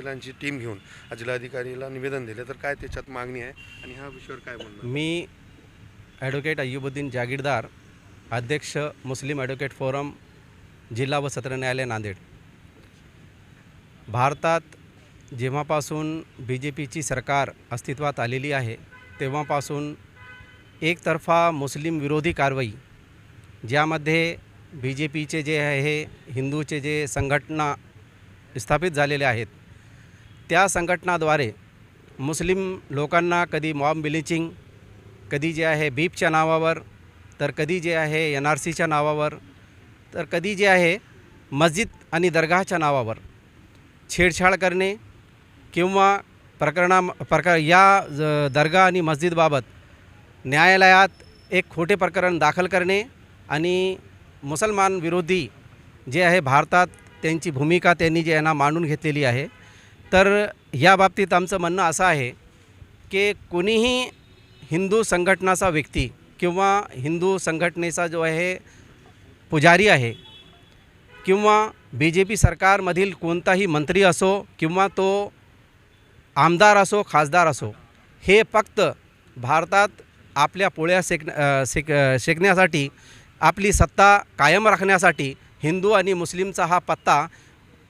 वकिलांची टीम घेऊन जिल्हाधिकारीला निवेदन दिले. तर काय त्याच्यात मागणी आहे आणि ह्या विषयावर काय बोलणार? मी ॲडव्होकेट अय्युबुद्दीन जागीरदार अध्यक्ष मुस्लिम ॲडव्होकेट फोरम जिल्हा व सत्र न्यायालय नांदेड. भारतात जेव्हापासून बी जे पीची सरकार अस्तित्वात आलेली आहे तेव्हापासून एकतर्फा मुस्लिम विरोधी कारवाई ज्यामध्ये बी जे पीचे जे आहे हिंदूचे जे संघटना स्थापित झालेले आहेत त्या संघटनाद्वारे मुस्लिम लोकांना कधी मॉब बिलिचिंग कधी जे आहे बीपच्या नावावर तर कधी जे आहे एन आर सीच्या नावावर तर कधी जे आहे मस्जिद आणि दर्गाच्या नावावर छेडछाड करणे किंवा प्रकरणा प्रकार या ज- दर्गा आणि मस्जिदबाबत न्यायालयात एक खोटे प्रकरण दाखल करणे आणि मुसलमान विरोधी जे आहे भारतात त्यांची भूमिका त्यांनी जे आहे ना मांडून घेतलेली आहे. तर या बाबतीत आमचं म्हणणं असं आहे की कोणीही हिंदू संघटनाचा व्यक्ती किंवा हिंदू संघटनेचा जो आहे पुजारी आहे किंवा बी जे पी सरकारमधील कोणताही मंत्री असो किंवा तो आमदार असो खासदार असो हे फक्त भारतात आपल्या पोळ्या शेक शेक शेकण्यासाठी आपली सत्ता कायम राखण्यासाठी हिंदू आणि मुस्लिमचा हा पत्ता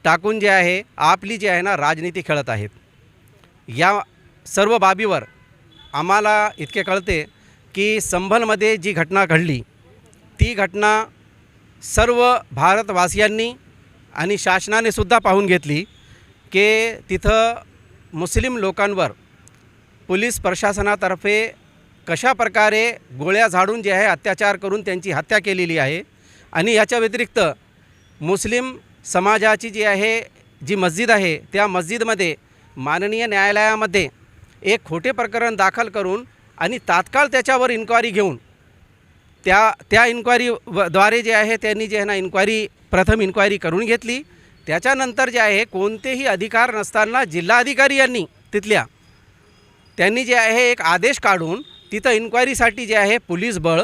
टाकून जे आहे आपली जी आहे ना राजनीती खेळत आहेत. या सर्व बाबीवर आम्हाला इतके कळते की संभलमध्ये जी घटना घडली ती घटना सर्व भारतवासियांनी आणि शासनाने सुद्धा पाहून घेतली की तिथं मुस्लिम लोकांवर पोलीस प्रशासनातर्फे कशा प्रकारे गोळ्या झाडून जे आहे अत्याचार करून त्यांची हत्या केलेली आहे आणि याच्या व्यतिरिक्त मुस्लिम समाजाची जी आहे जी मस्जिद आहे त्या मस्जिदमध्ये माननीय न्यायालयामध्ये एक खोटे प्रकरण दाखल करून आणि तात्काळ त्याच्यावर इन्क्वायरी घेऊन त्या त्या इन्क्वायरी द्वारे जे आहे त्यांनी जे आहे ना इन्क्वायरी प्रथम इन्क्वायरी करून घेतली. त्याच्यानंतर जे आहे कोणतेही अधिकार नसताना जिल्हाधिकारी यांनी तिथल्या त्यांनी जे आहे एक आदेश काढून तिथं इन्क्वायरीसाठी जे आहे पोलीस बळ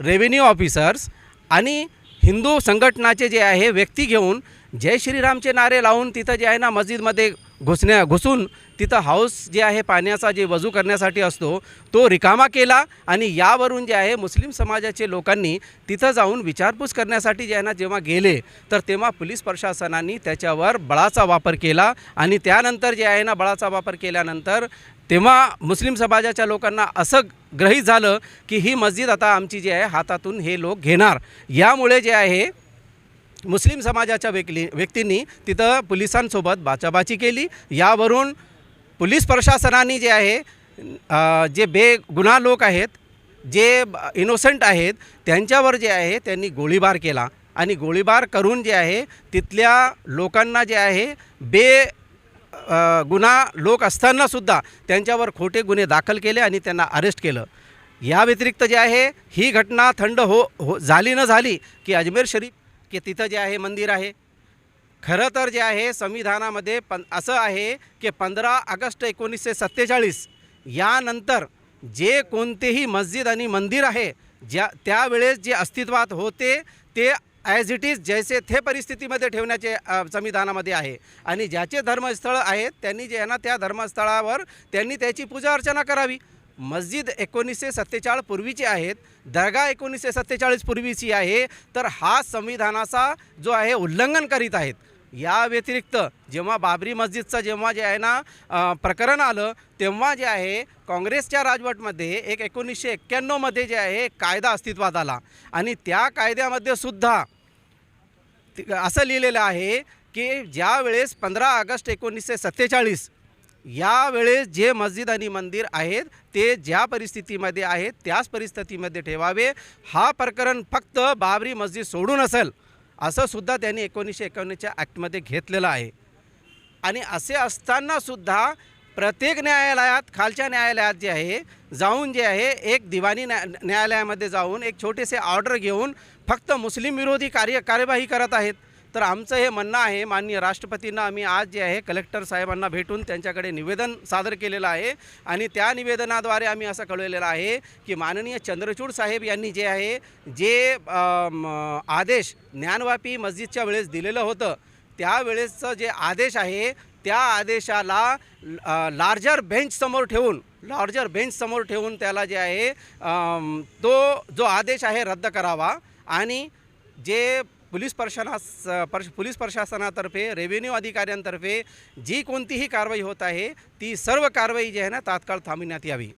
रेव्हेन्यू ऑफिसर्स आणि हिंदू संघटनाचे जे आहे व्यक्ती घेऊन जय श्रीरामचे नारे लावून तिथं जे आहे ना मस्जिदमध्ये घुसण्या घुसून तिथं हाऊस जे आहे पाण्याचा जे वजू करण्यासाठी असतो तो रिकामा केला आणि यावरून जे आहे मुस्लिम समाजाचे लोकांनी तिथं जाऊन विचारपूस करण्यासाठी जे आहे ना जेव्हा गेले तर तेव्हा पोलीस प्रशासनाने त्याच्यावर बळाचा वापर केला आणि त्यानंतर जे आहे ना बळाचा वापर केल्यानंतर तेव्हा मुस्लिम समाजाच्या लोकांना असं ग्रहित झालं की ही मस्जिद आता आमची जी आहे हातातून हे लोक घेणार. यामुळे जे आहे मुस्लिम समाजाच्या व्यक्ती व्यक्तींनी तिथं पोलिसांसोबत बाचाबाची केली. यावरून पोलीस प्रशासनाने जे आहे जे बेगुन्हा लोक आहेत जे इनोसंट आहेत त्यांच्यावर जे आहे त्यांनी गोळीबार केला. आणि गोळीबार करून जे आहे तिथल्या लोकांना जे आहे बे गुन्हा लोक असतानासुद्धा त्यांच्यावर खोटे गुन्हे दाखल केले आणि त्यांना अरेस्ट केलं. या व्यतिरिक्त जे आहे ही घटना थंड हो हो झाली न झाली की अजमेर शरीफ की तिथं जे आहे मंदिर आहे. खरं तर जे आहे संविधानामध्ये पं असं आहे की पंधरा ऑगस्ट एकोणीसशे सत्तेचाळीस यानंतर जे कोणतेही मस्जिद आणि मंदिर आहे ज्या त्यावेळेस जे अस्तित्वात होते ते ॲज इट इज जैसे थे परिस्थितीमध्ये ठेवण्याचे संविधानामध्ये आहे. आणि ज्याचे धर्मस्थळ आहेत त्यांनी जे आहे ना त्या धर्मस्थळावर त्यांनी त्याची पूजा अर्चना करावी. मस्जिद एकोणीसशे सत्तेचाळीस पूर्वीची आहेत दर्गा एकोणीसशे सत्तेचाळीस पूर्वीची आहे तर हा संविधानाचा जो आहे उल्लंघन करीत आहेत. या व्यतिरिक्त जेव्हा बाबरी मस्जिदचं जेव्हा जे आहे ना प्रकरण आलं तेव्हा जे आहे काँग्रेसच्या राजवटमध्ये एक एकोणीसशे एक्क्याण्णवमध्ये जे आहे कायदा अस्तित्वात आला. आणि त्या कायद्यामध्ये सुद्धा असं लिहिलेलं आहे की ज्या वेळेस पंधरा ऑगस्ट एकोणीसशे सत्तेचाळीस यावेळेस जे मस्जिद आणि मंदिर आहेत ते ज्या परिस्थितीमध्ये आहेत त्याच परिस्थितीमध्ये ठेवावे. हा प्रकरण फक्त बाबरी मस्जिद सोडून असेल असं सुद्धा त्यांनी एकोणीसशे एकोणीसच्या ॲक्टमध्ये घेतलेलं आहे. आणि असे असतानासुद्धा प्रत्येक न्यायालयात खालच्या न्यायालयात जे आहे जाऊन जे आहे एक दिवाणी न्या न्यायालयामध्ये जाऊन एक छोटेसे ऑर्डर घेऊन फक्त मुस्लिम विरोधी कार्य कार्यवाही करत आहेत. तर आमचं हे म्हणणं आहे माननीय राष्ट्रपतींना आम्ही आज जे आहे कलेक्टर साहेबांना भेटून त्यांच्याकडे निवेदन सादर केलेलं आहे. आणि त्या निवेदनाद्वारे आम्ही असं कळवलेलं आहे की माननीय चंद्रचूड साहेब यांनी जे आहे जे आदेश ज्ञानवापी मस्जिदच्या वेळेस दिलेलं होतं त्यावेळेसचं जे आदेश आहे त्या आदेशाला लार्जर बेंचसमोर ठेवून लार्जर बेंचसमोर ठेवून त्याला जे आहे तो जो आदेश आहे रद्द करावा आणि जे पोलीस प्रशासनास पर्श पोलीस प्रशासनातर्फे रेव्हेन्यू अधिकाऱ्यांतर्फे जी कोणतीही कारवाई होत आहे ती सर्व कारवाई जी आहे ना तात्काळ थांबविण्यात यावी.